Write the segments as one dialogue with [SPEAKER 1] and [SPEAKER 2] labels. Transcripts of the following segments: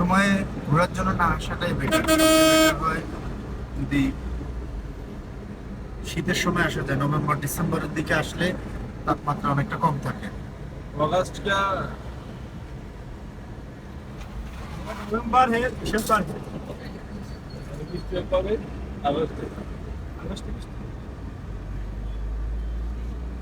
[SPEAKER 1] সময়ে ঘোরার জন্য না আসাটাই বেটার যদি শীতের সময় আসা যায় নভেম্বর ডিসেম্বরের দিকে আসলে তাপমাত্রা অনেকটা কম থাকে।
[SPEAKER 2] অগাস্টটা নভেম্বর
[SPEAKER 3] হে ডিসেম্বর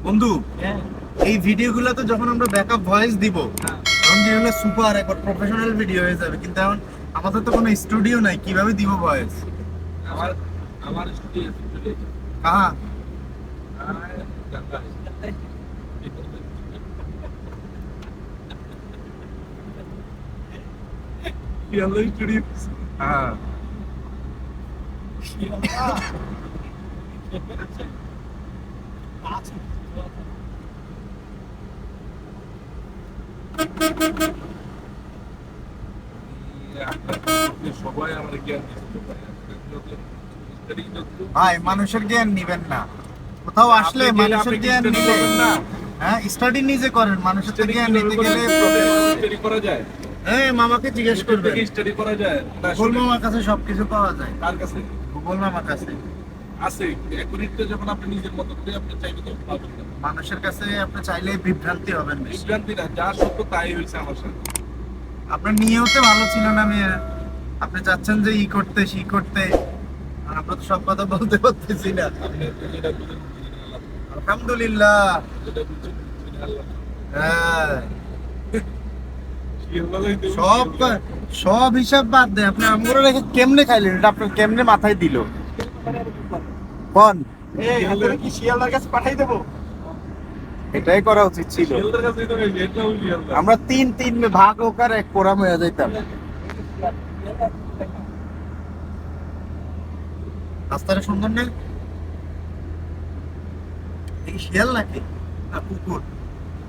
[SPEAKER 1] বন্ধু হ্যাঁ। এই ভিডিও গুলা তো যখন আমরা ব্যাকআপ ভয়েস দিব হ্যাঁ। তখন যেগুলো সুপার একবার প্রফেশনাল ভিডিও হয়ে যাবে। কিন্তু এখন আমাদের তো কোনো স্টুডিও নাই কীভাবে দিব ভয়েস
[SPEAKER 2] আমার আমার স্টুডিও স্টুডিও
[SPEAKER 1] কাহা?
[SPEAKER 2] ইয়ালো স্টুডিও
[SPEAKER 1] হ্যাঁ
[SPEAKER 2] সবাই আমার জ্ঞান
[SPEAKER 1] ভাই মানুষের জ্ঞান নিবেন না। কোথাও আসলে মানুষের জ্ঞান নিলে
[SPEAKER 2] না?
[SPEAKER 1] হ্যাঁ স্টাডি নিজে করেন মানুষের জ্ঞান নিতে গেলে
[SPEAKER 2] স্টাডি করা যায়।
[SPEAKER 1] হ্যাঁ মামাকে জিজ্ঞেস করবেন।
[SPEAKER 2] স্টাডি করা যায়।
[SPEAKER 1] গুগল মামার কাছে সবকিছু পাওয়া যায়।
[SPEAKER 2] কার কাছে?
[SPEAKER 1] গুগল মামার কাছে।
[SPEAKER 2] আছে যখন আপনি নিজের মতো করে আপনি চাইলে তো পাবেন না।
[SPEAKER 1] মানুষের কাছে আপনি চাইলে বিভ্রান্তি হবেন
[SPEAKER 2] বিভ্রান্তি না যা সত্য তাই হয়েছে আমার সাথে।
[SPEAKER 1] আপনার ভালো ছিল না মেয়ে আপনি চাচ্ছেন যে ই করতে সি করতে আমরা তো সব কথা বলতে পারতেছি না। আলহামদুলিল্লাহ। হ্যাঁ। সব সব হিসাব বাদ দেয় আপনি আমগুলো রেখে কেমনে খাইলেন? এটা আপনার কেমনে মাথায় দিল? কোন
[SPEAKER 3] এই হাতে কি শিয়ালদার কাছে পাঠাই দেবো
[SPEAKER 1] এটাই করা উচিত ছিল
[SPEAKER 2] শিয়ালদার কাছেই তো গেছি, এটাও শিয়ালদা।
[SPEAKER 1] আমরা তিন তিন ভাগ ওকার এক কোরাম হয়ে যাইতাম রাস্তাটা সুন্দর না এই শিয়াল নাকি না কুকুর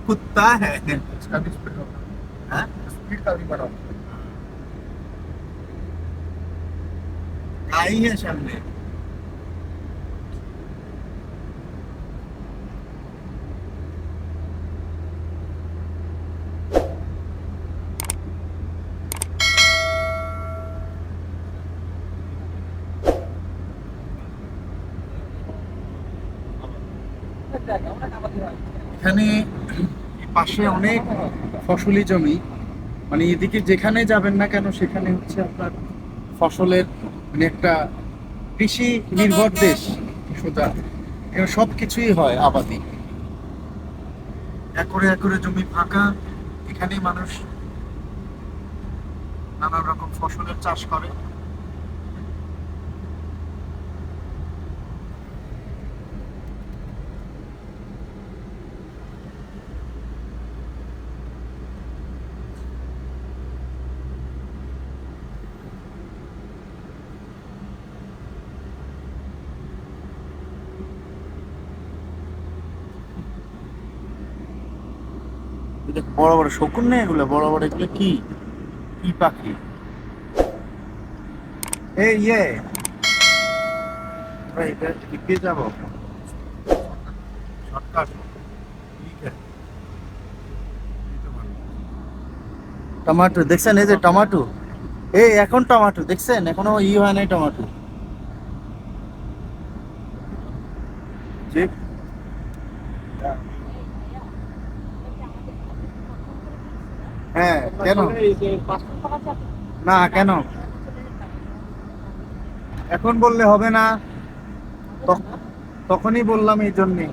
[SPEAKER 1] কুত্তা হ্যাঁ
[SPEAKER 3] इसका भी स्पीड होगा
[SPEAKER 1] হ্যাঁ
[SPEAKER 3] स्पीड का भी बड़ा
[SPEAKER 1] गाय है सामने এখানে পাশে অনেক ফসলি জমি। মানে এদিকে যেখানে যাবেন না কেন, সেখানে হচ্ছে আপনার ফসলের মানে একটা কৃষি নির্ভর দেশ। সোজা এখানে সব কিছুই হয় আবাদি। একরে একরে জমি ফাঁকা, এখানেই মানুষ নানান রকম ফসলের চাষ করে। বড় বড় শকুন নেই এগুলো? বড় বড় এগুলো কি? কি পাখি? এই ইয়ে। দিক যাব। শর্টকাট টমাটো দেখছেন এই যে টমাটো? এই এখন টমাটো দেখছেন? এখনও ই হয় নাই টমাটো ঠিক হ্যাঁ কেন? না, কেন? এখন বললে হবে না। তখনই বললাম এই জন্যে।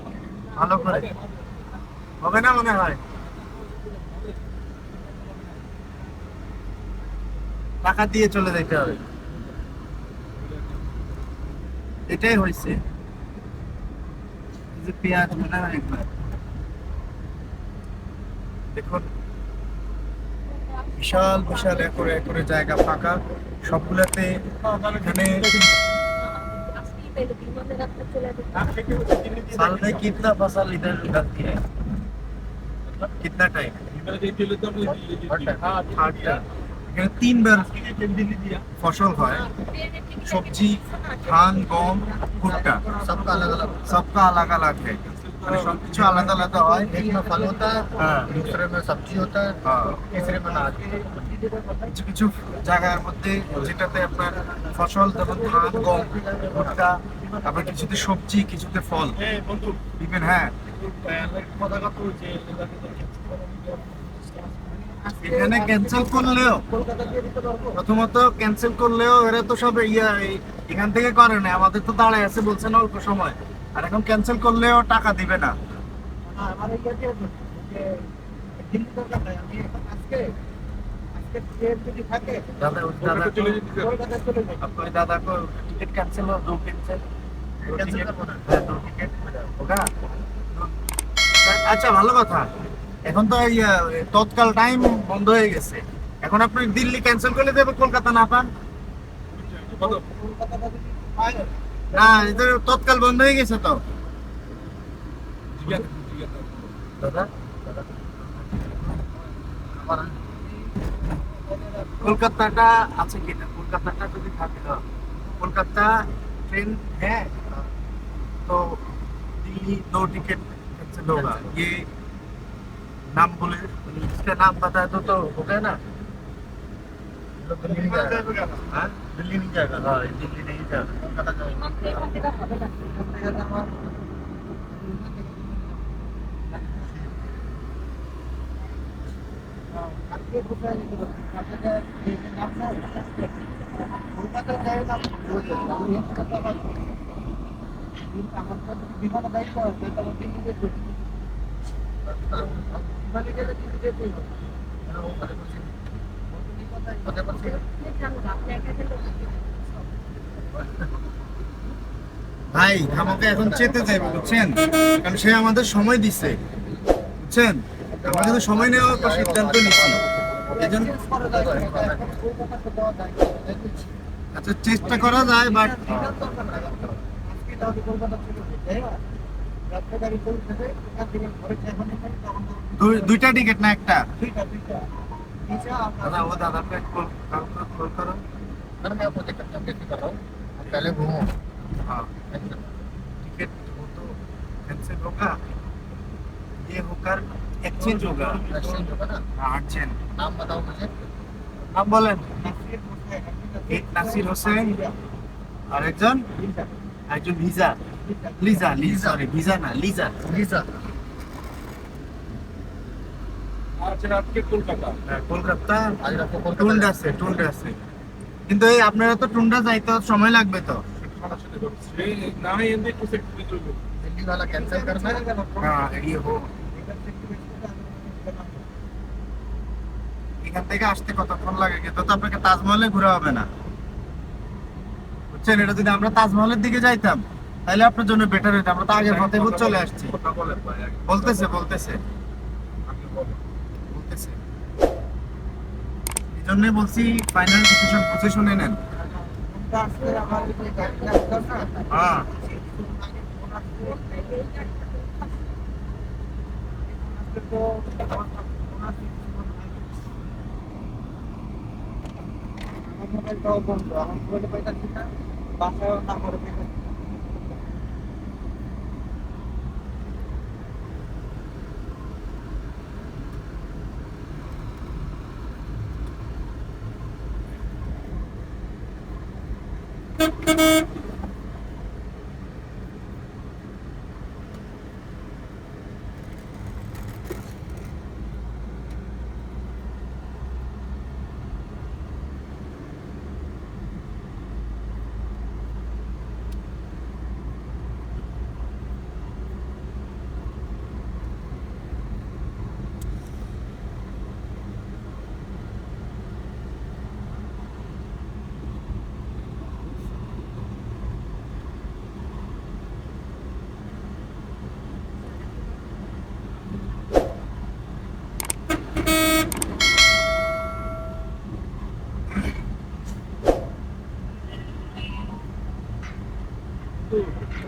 [SPEAKER 1] ভালো করে। হবে না মনে হয়? টাকা দিয়ে চলে যেতে হবে। এটাই হয়েছে। পেঁয়াজ, মনে হয় একবার। দেখুন। বিশাল বিশাল একরে একরে জায়গা ফাঁকা সবগুলোতে এখানে साल में कितना फसल इधर उगती है कितना टाइम
[SPEAKER 2] এবারে এই দিলে তো আপনি দিল্লি যেতে হবে।
[SPEAKER 1] हाँ थर्ड এখানে তিনবার ফসল হয় সবজি ধান গম ভুট্টা सबका अलग अलग सबका अलग अलग है মানে সবকিছু আলাদা আলাদা হয়
[SPEAKER 3] एक में फल होता है
[SPEAKER 1] हाँ।
[SPEAKER 3] दूसरे में सब्जी होता है
[SPEAKER 1] हाँ।
[SPEAKER 3] तीसरे में अनाज
[SPEAKER 1] কিছু কিছু জায়গার মধ্যে যেটাতে আপনার ফসল যেমন ধান গম ভুট্টা তারপর কিছুতে সবজি কিছুতে ফল ইভেন হ্যাঁ এখানে ক্যান্সেল করলেও প্রথমত ক্যান্সেল করলেও এরা তো সব ইয়া এই- এখান থেকে করে না আমাদের তো দাঁড়ায় আছে বলছে না অল্প সময় আর এখন ক্যান্সেল করলেও টাকা দিবে না। হ্যাঁ, আচ্ছা ভালো কথা। এখন তো তৎকাল টাইম বন্ধ হয়ে গেছে। এখন আপনি দিল্লি ক্যান্সেল করে দেবে কলকাতা না পান।
[SPEAKER 2] কলকাতা
[SPEAKER 1] না এটা তৎকাল বন্ধ হয়ে গেছে তো
[SPEAKER 2] জিজ্ঞাসা জিজ্ঞাসা
[SPEAKER 1] দাদা কলকাতাটা আছে কিনা কলকাতাটা যদি থাকে তো কলকাতা ट्रेन है तो दिल्ली दो टिकट कैंसिल होगा ये नाम बोले इसका नाम बताए तो तो हो गया ना
[SPEAKER 3] लोग दिल्ली नहीं जाएगा। दिल्ली नहीं जाएगा।
[SPEAKER 1] हाँ दिल्ली नहीं जाएगा।
[SPEAKER 3] বিমান দায়িত্ব আছে তাহলে তিনি দেখবেন
[SPEAKER 1] ভাই, আমাকে এখন চেতে চাই বুঝছেন? কারণ সে আমাদের সময় দিছে, বুঝছেন? আমরা কিন্তু সময় নেওয়ার পর সিদ্ধান্ত নিচ্ছি আচ্ছা চেষ্টা করা যায় বাট দুইটা টিকিট না একটা? দাদা ও দাদাকে কল কাউকে কল করো
[SPEAKER 3] सर मैं आपको टिकट कैंसिल कर रहा हूँ आप पहले घूमो
[SPEAKER 1] हाँ टिकट वो तो कैंसिल होगा ये होकर एक्सचेंज होगा
[SPEAKER 3] एक्सचेंज होगा ना
[SPEAKER 1] हाँ एक्सचेंज
[SPEAKER 3] नाम बताओ मुझे
[SPEAKER 1] নাম বলেন এক নাসির হোসেন আর একজন একজন লিজা লিজা লিজা সরি ভিজা না লিজা
[SPEAKER 3] लीजा
[SPEAKER 1] হ্যাঁ, কিন্তু এই আপনারা তো টুন্ডা যাইতে সময় লাগবে তো। হ্যাঁ, এখান থেকে আসতে কতক্ষণ লাগে? কিন্তু তো আপনাকে তাজমহলে ঘুরা হবে না। বুঝছেন? এটা যদি আমরা তাজমহলের দিকে যাইতাম তাহলে আপনার জন্য বেটার হতো আমরা তো আগে ফতেপুর চলে আসছি। বলতেছে বলতেছে। করতেছে। এই জন্যই বলছি ফাইনাল ডিসিশন বুঝে শুনে নেন। হ্যাঁ।
[SPEAKER 3] মোবাইলটাও বন্ধ আমার মোবাইলে পাইতাছি
[SPEAKER 1] না
[SPEAKER 2] বাসায়ও না করে
[SPEAKER 3] পাইতাছি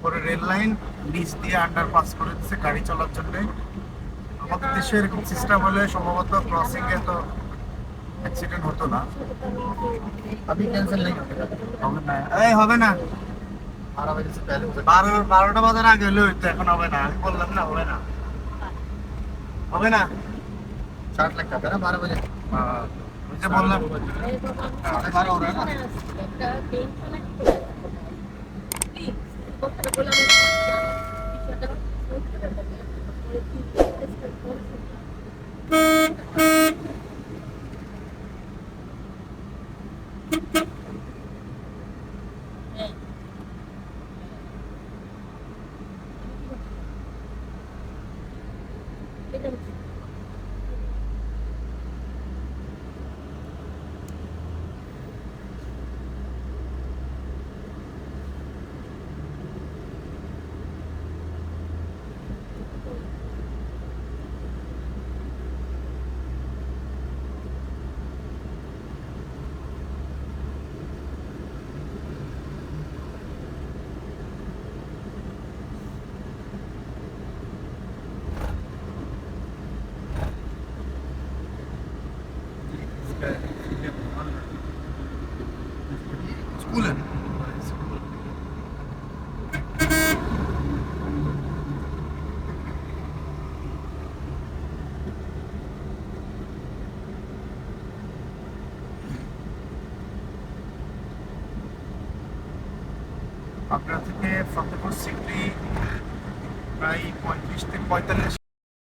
[SPEAKER 1] হ্যাঁ
[SPEAKER 3] कुर्ला से
[SPEAKER 1] রুটলাস
[SPEAKER 3] कुर्ला से
[SPEAKER 1] পরে রেল লাইন নিচ দিয়ে আন্ডারপাস করে দিচ্ছে গাড়ি চলার জন্য আমাদের দেশে এরকম সিস্টেম হলে সম্ভবত ক্রসিং এ তো অ্যাক্সিডেন্ট হতো না
[SPEAKER 3] अभी कैंसिल नहीं होगा
[SPEAKER 1] হবে না এই হবে না
[SPEAKER 3] बारह बजे से पहले हो सकता
[SPEAKER 1] বারো বারোটা বাজার আগে হলে হইতো এখন হবে না আমি বললাম না হবে না হবে না
[SPEAKER 3] है चार्ट लगता था ना बारह बजे
[SPEAKER 1] আহ, ওই যে বললাম
[SPEAKER 3] साढ़े बारह हो
[SPEAKER 1] Thank you. পঁয়তাল্লিশ